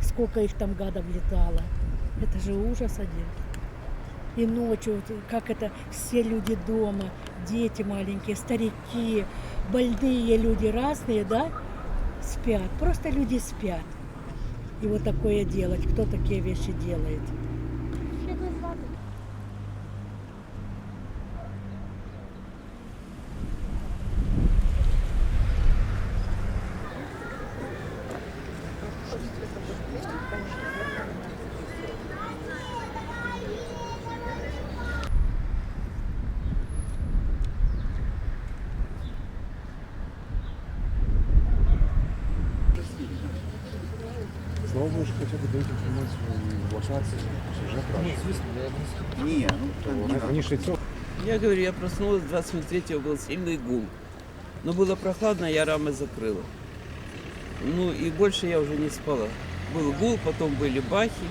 Сколько их там гадов летало. Это же ужас один. И ночью, как это, все люди дома, дети маленькие, старики, больные люди разные, да, спят. Просто люди спят. И вот такое делать. Кто такие вещи делает? Слава Богу, що хоча б дають інформацію в локації, сюжет краще. Ні, ну то Раніше цього Я говорю, я проснулась 23-го, был сильный гул. Но было прохладно, я рамы закрыла. Ну и больше я уже не спала. Был гул, потом были бахи.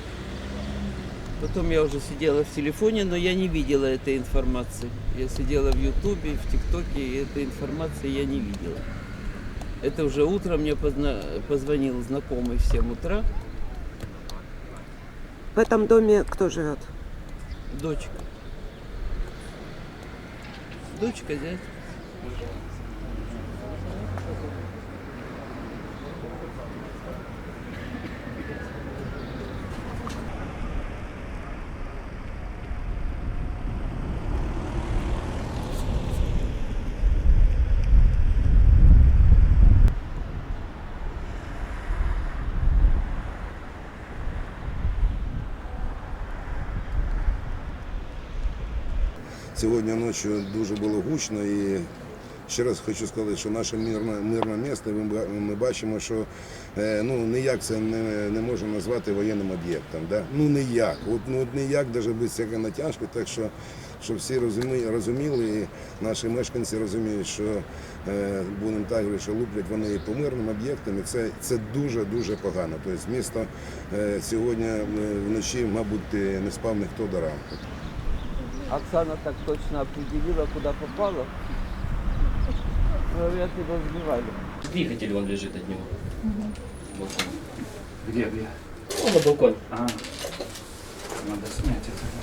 Потом я уже сидела в телефоне, но я не видела этой информации. Я сидела в Ютубе, в ТикТоке, и этой информации я не видела. Это уже утром мне позна- позвонил знакомый в 7 утра, В этом доме кто живет? дочка. Дочка, зять. Сьогодні ночі дуже було гучно і ще раз хочу сказати, що наше мирне, мирне місто, ми, бачимо, що е, ну, ніяк це не, не можна назвати воєнним об'єктом. Да? Ну ніяк. От, ну, от ніяк, навіть без всякої натяжки, так що, що всі розумі, розуміли, і наші мешканці розуміють, що е, будемо так говорити, що луплять вони по мирним об'єктам, і це, це дуже-дуже погано. Тобто місто е, сьогодні е, вночі, мабуть, е, не спав ніхто до ранку. Оксана так точно определила, куда попала. Говорят, его сбивали. Двигатель он лежит от него. Балкон. Где, где? Ну, на балконе. а, надо снять это.